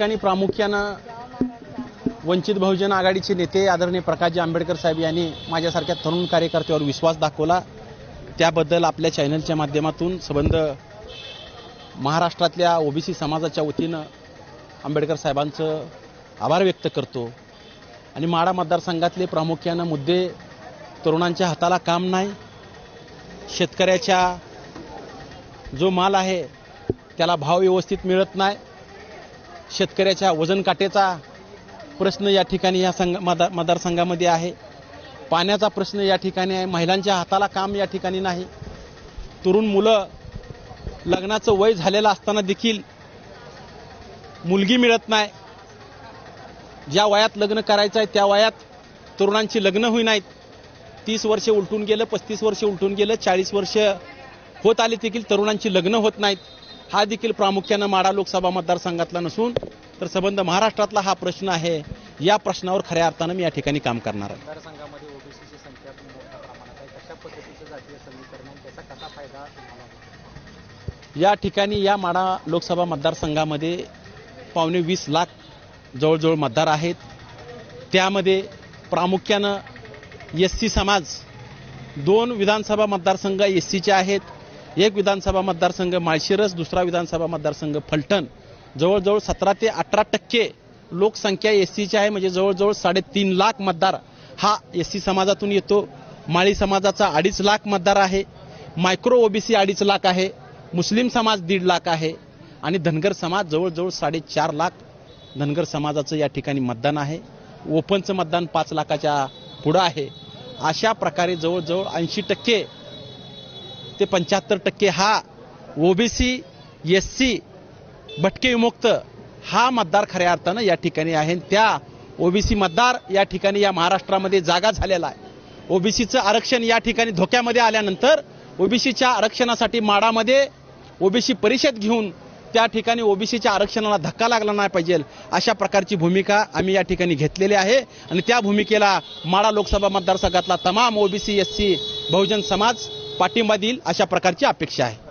ठिकाणी प्रामुख्यानं वंचित बहुजन आघाडीचे नेते आदरणीय प्रकाशजी आंबेडकर साहेब यांनी माझ्यासारख्या तरुण कार्यकर्त्यावर विश्वास दाखवला. त्याबद्दल आपल्या चॅनलच्या माध्यमातून संबंध महाराष्ट्रातल्या ओबीसी समाजाच्या वतीनं आंबेडकर साहेबांचं आभार व्यक्त करतो. आणि माडा मतदारसंघातले प्रामुख्यानं मुद्दे तरुणांच्या हाताला काम नाही. शेतकऱ्याच्या जो माल आहे त्याला भाव व्यवस्थित मिळत नाही. शेतकऱ्याच्या वजनकाटेचा प्रश्न या ठिकाणी या संघ मतदार मतदारसंघामध्ये आहे. पाण्याचा प्रश्न या ठिकाणी आहे. महिलांच्या हाताला काम या ठिकाणी नाही. तरुण मुलं लग्नाचं वय झालेलं असताना देखील मुलगी मिळत नाही. ज्या वयात लग्न करायचं आहे त्या वयात तरुणांची लग्न होई नाहीत. तीस वर्ष उलटून गेलं पस्तीस वर्ष उलटून गेलं चाळीस वर्ष होत आले देखील तरुणांची लग्न होत नाहीत. हा देखील प्रामुख्यानं माडा लोकसभा मतदारसंघातला नसून तर संबंध महाराष्ट्रातला हा प्रश्न आहे. या प्रश्नावर खऱ्या अर्थानं मी या ठिकाणी काम करणार आहे? या ठिकाणी या माडा लोकसभा मतदारसंघामध्ये पावणे वीस लाख जवळजवळ मतदार आहेत. त्यामध्ये प्रामुख्यानं एस सी समाज दोन विधानसभा मतदारसंघ एस सीचे आहेत. एक विधानसभा मतदारसंघ माळशिरस दुसरा विधानसभा मतदारसंघ फलटण. जवळजवळ सतरा ते अठरा टक्के लोकसंख्या एस सीची आहे म्हणजे जवळजवळ साडेतीन लाख मतदार हा एस सी समाजातून येतो. माळी समाजाचा अडीच लाख मतदार आहे. मायक्रो ओबीसी अडीच लाख आहे. मुस्लिम समाज दीड लाख आहे. आणि धनगर समाज जवळजवळ साडेचार लाख धनगर समाजाचं या ठिकाणी मतदान आहे. ओपनचं मतदान पाच लाखाच्या पुढं आहे. अशा प्रकारे जवळजवळ ऐंशी टक्के ते पंच्याहत्तर टक्के हा ओबीसी एस सी भटके विमुक्त हा मतदार खऱ्या अर्थानं या ठिकाणी आहे. त्या ओबीसी मतदार या ठिकाणी या महाराष्ट्रामध्ये जागा झालेला आहे. ओबीसीचं आरक्षण या ठिकाणी धोक्यामध्ये आल्यानंतर ओबीसीच्या आरक्षणासाठी माडामध्ये ओबीसी परिषद घेऊन त्या ठिकाणी ओबीसीच्या आरक्षणाला धक्का लागला नाही पाहिजे अशा प्रकारची भूमिका आम्ही या ठिकाणी घेतलेली आहे. आणि त्या भूमिकेला माडा लोकसभा मतदारसंघातला तमाम OBC S C Bahujan Samaj पाठिंबा देईल अशा प्रकारची अपेक्षा आहे.